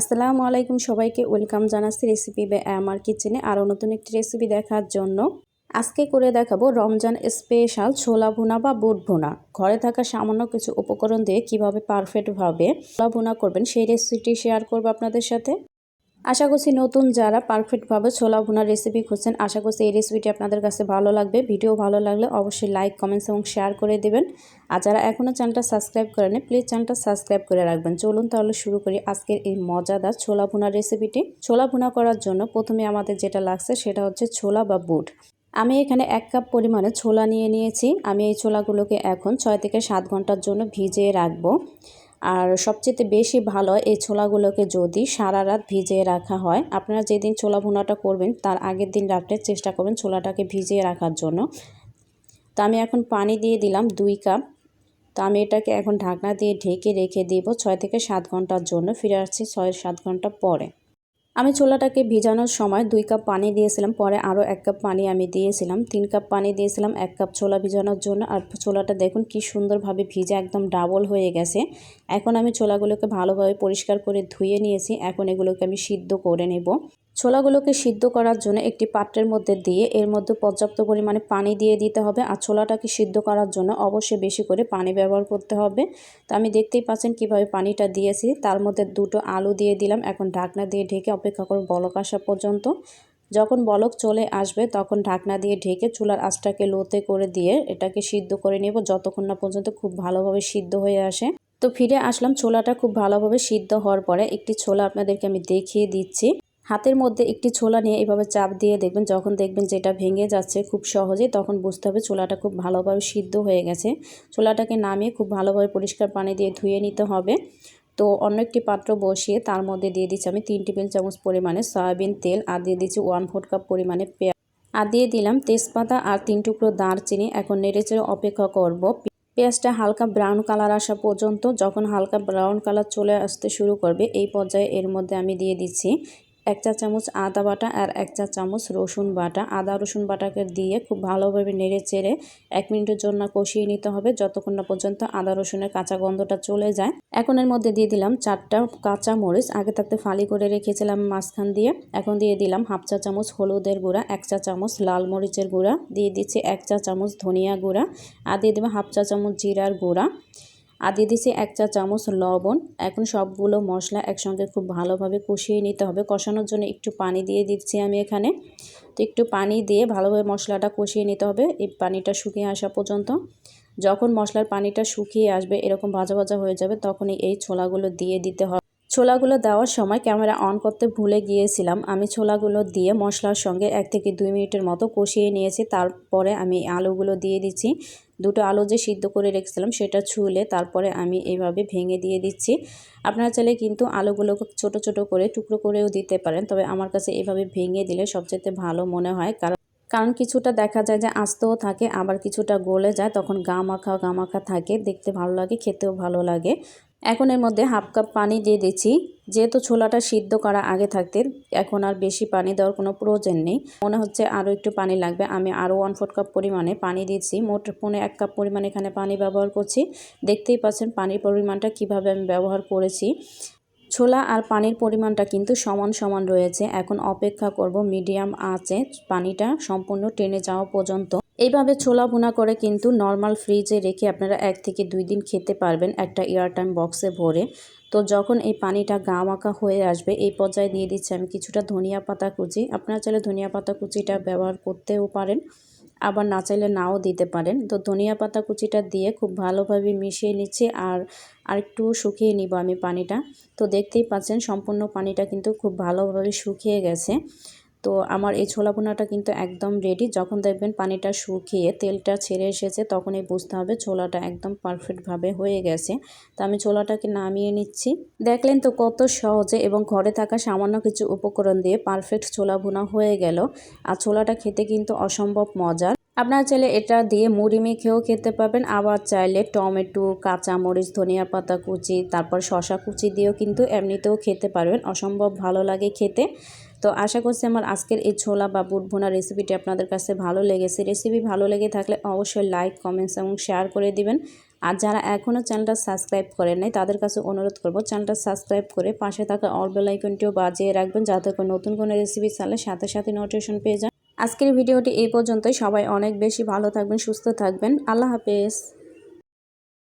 আসসালামু আলাইকুম সবাইকে, ওয়েলকাম জানাচ্ছি রেসিপি বে আমার কিচেনে আরও নতুন একটি রেসিপি দেখার জন্য। আজকে করে দেখাবো রমজান স্পেশাল ছোলা ভুনা বা বুট ভুনা। ঘরে থাকা সামান্য কিছু উপকরণ দিয়ে কীভাবে পারফেক্টভাবে ছোলা ভুনা করবেন সেই রেসিপিটি শেয়ার করব আপনাদের সাথে। আশা করছি নতুন যারা পারফেক্টভাবে ছোলা ভুনার রেসিপি খুঁজছেন, আশা করছি এই রেসিপিটি আপনাদের কাছে ভালো লাগবে। ভিডিও ভালো লাগলে অবশ্যই লাইক কমেন্টস এবং শেয়ার করে দেবেন। আর যারা এখনও চ্যানেলটা সাবস্ক্রাইব করেন প্লিজ চ্যানেলটা সাবস্ক্রাইব করে রাখবেন। চলুন তাহলে শুরু করি আজকের এই মজাদার ছোলা ভুনার রেসিপিটি ছোলা ভুনা করার জন্য প্রথমে আমাদের যেটা লাগছে সেটা হচ্ছে ছোলা বা বুট। আমি এখানে এক কাপ পরিমাণে ছোলা নিয়ে নিয়েছি। আমি এই ছোলাগুলোকে এখন ছয় থেকে সাত ঘণ্টার জন্য ভিজিয়ে রাখব। আর সবচেয়ে বেশি ভালো এই ছোলাগুলোকে যদি সারা রাত ভিজিয়ে রাখা হয়, আপনারা যেদিন ছোলা ভুনাটা করবেন, তার আগের দিন রাত্রে চেষ্টা করবেন ছোলাটাকে ভিজিয়ে রাখার জন্য। তা আমি এখন পানি দিয়ে দিলাম দুই কাপ। তো আমি এটাকে এখন ঢাকনা দিয়ে ঢেকে রেখে দিব ছয় থেকে সাত ঘণ্টার জন্য, ফিরে আসছি ছয় সাত ঘণ্টা পরে। আমি ছোলাটাকে ভিজানোর সময় দুই কাপ পানি দিয়েছিলাম, পরে আরও এক কাপ পানি আমি দিয়েছিলাম। তিন কাপ পানি দিয়েছিলাম, এক কাপ ছোলা ভিজানোর জন্য। আর ছোলাটা দেখুন কি সুন্দরভাবে ভিজে একদম ডাবল হয়ে গেছে। এখন আমি ছোলাগুলোকে ভালোভাবে পরিষ্কার করে ধুয়ে নিয়েছি। এখন এগুলোকে আমি সিদ্ধ করে নেব। ছোলাগুলোকে সিদ্ধ করার জন্য একটি পাত্রের মধ্যে দিয়ে এর মধ্যে পর্যাপ্ত পরিমাণে পানি দিয়ে দিতে হবে আর ছোলাটাকে সিদ্ধ করার জন্য অবশ্যই বেশি করে পানি ব্যবহার করতে হবে। তো আমি দেখতেই পাচ্ছেন কীভাবে পানিটা দিয়েছি। তার মধ্যে দুটো আলু দিয়ে দিলাম। এখন ঢাকনা দিয়ে ঢেকে অপেক্ষা করব বলক আসা পর্যন্ত। যখন বলক চলে আসবে তখন ঢাকনা দিয়ে ঢেকে চুলার আঁচটাকে লোতে করে দিয়ে এটাকে সিদ্ধ করে নেব। যতক্ষণ না পর্যন্ত খুব ভালোভাবে সিদ্ধ হয়ে আসে। তো ফিরে আসলাম। ছোলাটা খুব ভালোভাবে সিদ্ধ হওয়ার পরে একটি ছোলা আপনাদেরকে আমি দেখিয়ে দিচ্ছি। হাতের মধ্যে একটি ছোলা নিয়ে এভাবে চাপ দিয়ে দেখবেন, যখন দেখবেন যেটা ভেঙে যাচ্ছে খুব সহজেই, তখন বুঝতে হবে ছোলাটা খুব ভালোভাবে সিদ্ধ হয়ে গেছে। ছোলাটাকে নামিয়ে খুব ভালোভাবে পরিষ্কার পানি দিয়ে ধুয়ে নিতে হবে। তো অন্য একটি পাত্র বসিয়ে তার মধ্যে দিয়ে দিচ্ছি আমি তিন টেবিল চামচ পরিমাণে সয়াবিন তেল আর দিয়ে দিচ্ছি ওয়ান ফোর কাপ পরিমাণে পেঁয়াজ। আর দিয়ে দিলাম তেজপাতা আর তিন টুকরো দারচিনি। এখন নেড়েচেড়ে অপেক্ষা করব। পেঁয়াজটা হালকা ব্রাউন কালার আসা পর্যন্ত, যখন হালকা ব্রাউন কালার চলে আসতে শুরু করবে, এই পর্যায়ে এর মধ্যে আমি দিয়ে দিচ্ছি এক চা চামচ আদা বাটা আর এক চা চামচ রসুন বাটা। আদা, রসুন বাটাকে দিয়ে খুব ভালোভাবে নেড়ে চেড়ে এক মিনিটের জন্য কষিয়ে নিতে হবে যতক্ষণ না পর্যন্ত আদা, রসুনের কাঁচা গন্ধটা চলে যায়। এখন এর মধ্যে দিয়ে দিলাম চারটা কাঁচা মরিচ। আগে থাকতে ফালি করে রেখেছিলাম মাঝখান দিয়ে। এখন দিয়ে দিলাম হাফ চা চামচ হলুদের গুঁড়া, এক চা চামচ লাল মরিচের গুঁড়া। দিয়ে দিচ্ছি এক চা চামচ ধনিয়া গুঁড়া। আর দিয়ে দেবো হাফ চা চামচ জিরার গুঁড়া। আর দিয়ে দিচ্ছি এক চা চামচ লবণ। এখন সবগুলো মশলা একসঙ্গে খুব ভালোভাবে কষিয়ে নিতে হবে। কষানোর জন্য একটু পানি দিয়ে দিচ্ছি আমি এখানে। তো একটু পানি দিয়ে ভালোভাবে মশলাটা কষিয়ে নিতে হবে। এই পানিটা শুকিয়ে আসা পর্যন্ত। যখন মশলার পানিটা শুকিয়ে আসবে, এরকম ভাজা ভাজা হয়ে যাবে, তখনই এই ছোলাগুলো দিয়ে দিতে হবে। ছোলাগুলো দেওয়ার সময় ক্যামেরা অন করতে ভুলে গিয়েছিলাম। আমি ছোলাগুলো দিয়ে মশলার সঙ্গে এক থেকে দুই মিনিটের মতো কষিয়ে নিয়েছি। তারপরে আমি আলুগুলো দিয়ে দিচ্ছি। দুটো আলু যে সিদ্ধ করে রেখেছিলাম সেটা ছুলে তারপরে আমি এইভাবে ভেঙে দিয়ে দিচ্ছি। আপনারা চাইলে কিন্তু আলুগুলোকে ছোট ছোট করে টুকরো করেও দিতে পারেন, তবে আমার কাছে এভাবে ভেঙে দিলে সবচেয়ে ভালো মনে হয়। কারণ কারণ কিছুটা দেখা যায় যে আস্তেও থাকে, আবার কিছুটা গলে যায়, তখন গা মাখা গা মাখা থাকে, দেখতে ভালো লাগে, খেতেও ভালো লাগে। এখন এর মধ্যে হাফ কাপ পানি দিয়ে দিচ্ছি। যেহেতু ছোলাটা সিদ্ধ করা আগে থাকতে, এখন আর বেশি পানি দেওয়ার কোনো প্রয়োজন নেই। মনে হচ্ছে আরও একটু পানি লাগবে। আমি আরও ওয়ান ফোর কাপ পরিমাণে পানি দিচ্ছি মোট পনে এক কাপ পরিমাণে এখানে পানি ব্যবহার করছি। দেখতেই পাচ্ছেন পানির পরিমাণটা কীভাবে আমি ব্যবহার করেছি। ছোলা আর পানির পরিমাণটা কিন্তু সমান সমান রয়েছে। এখন অপেক্ষা করব মিডিয়াম আঁচে পানিটা সম্পূর্ণ টেনে যাওয়া পর্যন্ত। এইভাবে ছোলা ভুনা করে কিন্তু নর্মাল ফ্রিজে রেখে আপনারা এক থেকে দুই দিন খেতে পারবেন একটা এয়ারটাইম বক্সে ভরে। তো যখন এই পানিটা গা মাখা হয়ে আসবে, এই পর্যায়ে দিয়ে দিচ্ছি আমি কিছুটা ধনিয়া পাতা কুচি। আপনারা চাইলে ধনিয়া পাতা কুচিটা ব্যবহার করতেও পারেন, আবার না চাইলে নাও দিতে পারেন। তো ধনিয়া পাতা কুচিটা দিয়ে খুব ভালোভাবে মিশিয়ে নিচ্ছি আর আরেকটু শুকিয়ে নিব আমি পানিটা। তো দেখতেই পাচ্ছেন সম্পূর্ণ পানিটা কিন্তু খুব ভালোভাবে শুকিয়ে গেছে। তো আমার এই ছোলা বোনাটা কিন্তু একদম রেডি যখন দেখবেন পানিটা শুকিয়ে তেলটা ছেড়ে এসেছে, তখনই বুঝতে হবে ছোলাটা একদম পারফেক্টভাবে হয়ে গেছে। তো আমি ছোলাটাকে নামিয়ে নিচ্ছি। দেখলেন তো কত সহজে এবং ঘরে থাকা সামান্য কিছু উপকরণ দিয়ে পারফেক্ট ছোলা ভুনা হয়ে গেল। আর ছোলাটা খেতে কিন্তু অসম্ভব মজার। আপনারা চাইলে এটা দিয়ে মুড়ি মেখেও খেতে পাবেন আবার চাইলে টমেটো কাঁচা মরিচ ধনিয়া পাতা কুচি, তারপর শশা কুচি দিয়েও কিন্তু এমনিতেও খেতে পারবেন। অসম্ভব ভালো লাগে খেতে। তো আশা করছি আমার আজকের এই ছোলা বা বুট ভোনা রেসিপিটি আপনাদের কাছে ভালো লেগেছে। রেসিপি ভালো লেগে থাকলে অবশ্যই লাইক কমেন্টস এবং শেয়ার করে দিবেন। আর যারা এখনও চ্যানেলটা সাবস্ক্রাইব করেন নাই, তাদের কাছে অনুরোধ করব চ্যানেলটা সাবস্ক্রাইব করে পাশে থাকা অল বেল আইকনটিও বাজিয়ে রাখবেন যাতে করে নতুন কোনো রেসিপি চালে সাথে সাথে নোটিফিকেশন পেয়ে যান। আজকের ভিডিওটি এই পর্যন্তই। সবাই অনেক বেশি ভালো থাকবেন, সুস্থ থাকবেন। আল্লাহ হাফেজ।